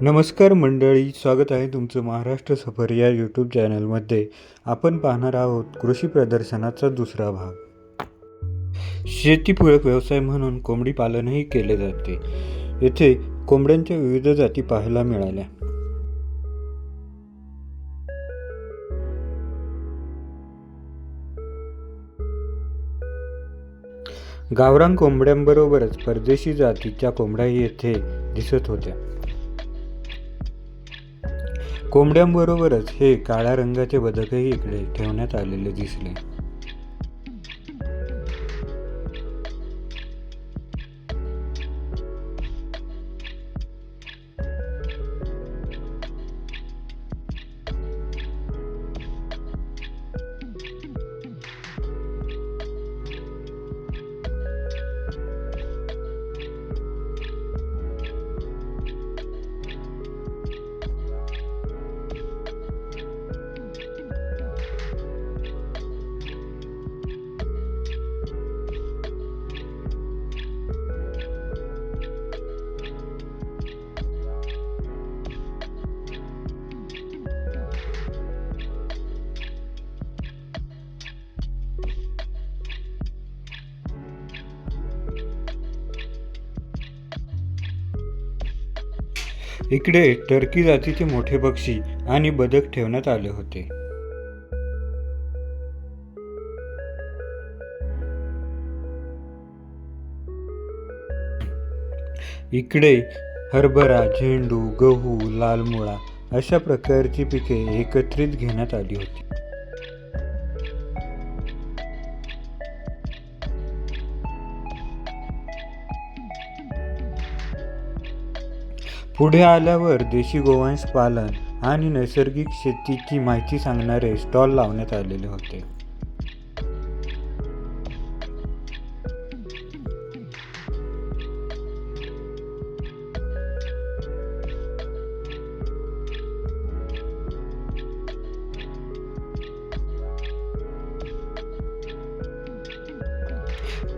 नमस्कार मंडळी स्वागत आहे तुमचं महाराष्ट्र सफर या यूट्यूब चॅनलमध्ये आपण पाहणार आहोत कृषी प्रदर्शनाचा दुसरा भाग. शेतीपूरक व्यवसाय म्हणून कोंबडी पालनही केले जाते. येथे कोंबड्यांच्या विविध जाती पाहायला मिळाल्या. गावरान कोंबड्यांबरोबरच परदेशी जातीच्या कोंबड्याही येथे दिसत होत्या. कोंबड्यांबरोबरच हे काळ्या रंगाचे बदकही इकडे ठेवण्यात आलेले दिसले. इकडे टर्की जातीचे मोठे पक्षी आणि बदक ठेवण्यात आले होते. इकडे हरभरा झेंडू गहू लाल मुळा अशा प्रकारची पिके एकत्रित घेण्यात आली होती. पुढे आल्यावर देशी गोवंश पालन आणि नैसर्गिक शेतीची माहिती सांगणारे स्टॉल लावण्यात आलेले होते.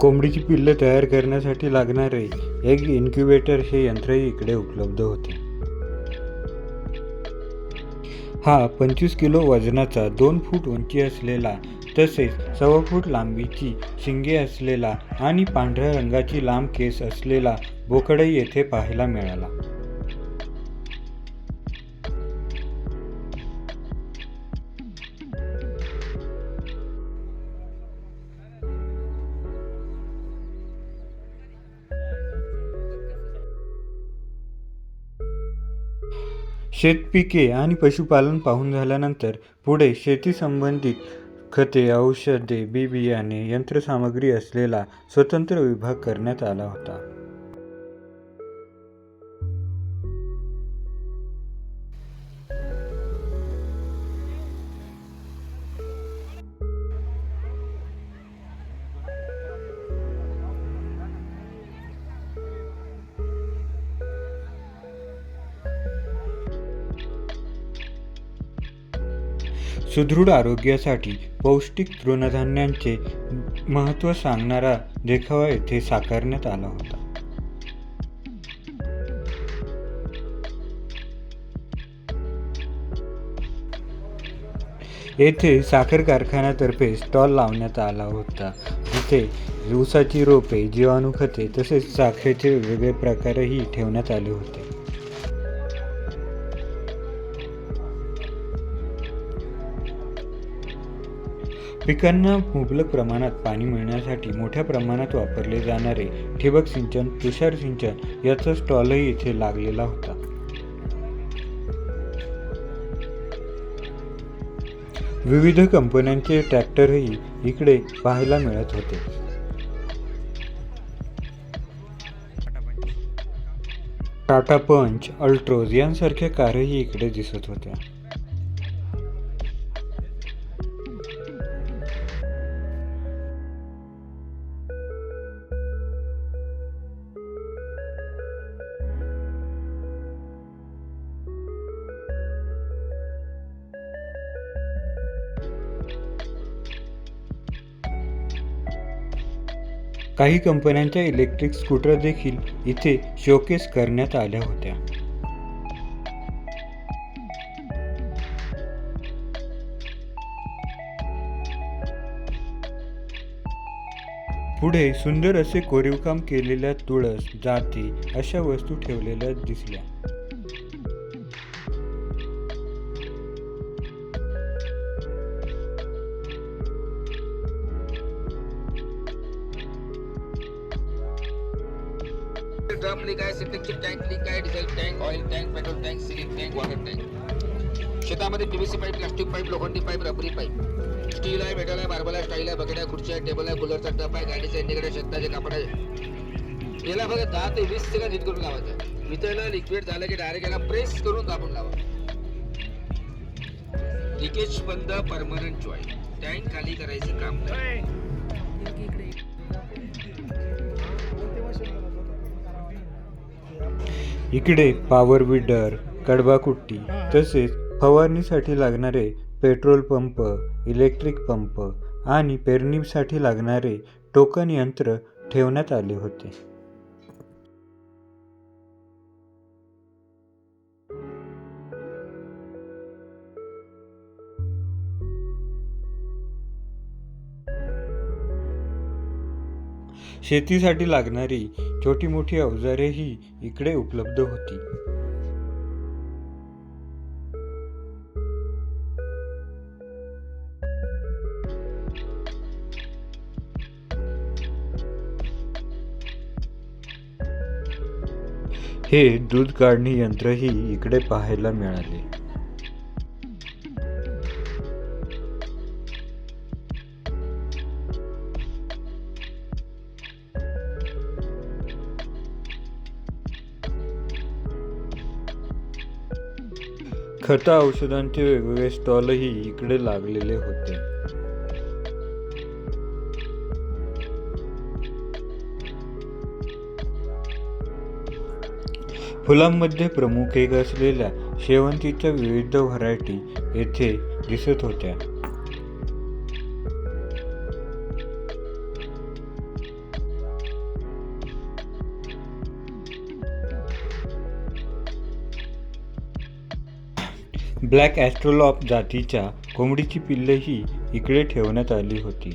कोंबडीची पिल्ले तयार करण्यासाठी लागणारे एक इन्क्युबेटर हे यंत्रही इकडे उपलब्ध होते. हा पंचवीस किलो वजनाचा दोन फूट उंची असलेला तसेच सव्वा फूट लांबीची शिंगे असलेला आणि पांढऱ्या रंगाची लांब केस असलेला बोकडही येथे पाहायला मिळाला. शेतपिके आणि पशुपालन पाहून झाल्यानंतर पुढे शेती संबंधित खते औषधे बी बियाणे यंत्रसामग्री असलेला स्वतंत्र विभाग करण्यात आला होता. सुदृढ आरोग्यासाठी पौष्टिक तृणधान्यांचे महत्त्व सांगणारा देखावा येथे साकारण्यात आला होता. येथे साखर कारखान्यातर्फे स्टॉल लावण्यात आला होता. जिथे ऊसाची रोपे जीवाणू खते तसेच साखरेचे वेगवेगळे प्रकारही ठेवण्यात आले होते. पिकांना मुबलक प्रमाणात पाणी मिळण्यासाठी मोठ्या प्रमाणात वापरले जाणारे ठिबक सिंचन तुषार सिंचन याचा स्टॉलही इथे लागलेला होता. विविध कंपन्यांचे ट्रॅक्टरही इकडे पाहायला मिळत होते. टाटा पंच अल्ट्रोज यांसारख्या कारही इकडे दिसत होत्या. काही कंपन्यांच्या इलेक्ट्रिक स्कूटर देखील इथे शोकेस करण्यात आल्या होत्या. पुढे सुंदर असे कोरीवकाम केलेल्या तुळस जाती अशा वस्तू ठेवलेल्या दिसल्या. ड्रम काय असेल सिंटेक्सची टँक लीक काय diesel tank oil tank petrol tank ceiling tank water tank शेतामध्ये P V C pipe plastic pipe लोखंडी पाईप रबरी पाईप स्टील आहे मेटल आहे मार्बल आहे स्टाईल आहे बकेट आहे खुर्ची आहे टेबल आहे कूलरचा टप आहे गाडीचा इंडिकेटर शेताचे कापड आहे. याला फक्त दहा ते वीस सेकंद हिट करून लावायचं. आहे लिक्विड झालं की डायरेक्ट याला प्रेस करून दाबून लावा. लिकेज बंद परमनंट जॉईंट टँक खाली करायचं काम इकडे पॉवर विडर कडबाकुट्टी तसेच फवारणीसाठी लागणारे पेट्रोल पंप इलेक्ट्रिक पंप आणि पेरणीसाठी लागणारे टोकन यंत्र ठेवण्यात आले होते. शेतीसाठी लागणारी छोटी मोठी अवजारेही इकडे उपलब्ध होती. हे दूध काढणी यंत्रही इकडे पाहायला मिळाले. खता औषधांचे वेगवेगळे स्टॉलही इकडे लागलेले होते. फुलांमध्ये प्रमुख एक असलेल्या शेवंतीच्या विविध व्हरायटी येथे दिसत होत्या. ब्लॅक ॲस्ट्रोलॉप जातीच्या कोंबडीची पिल्लंही इकडे ठेवण्यात आली होती.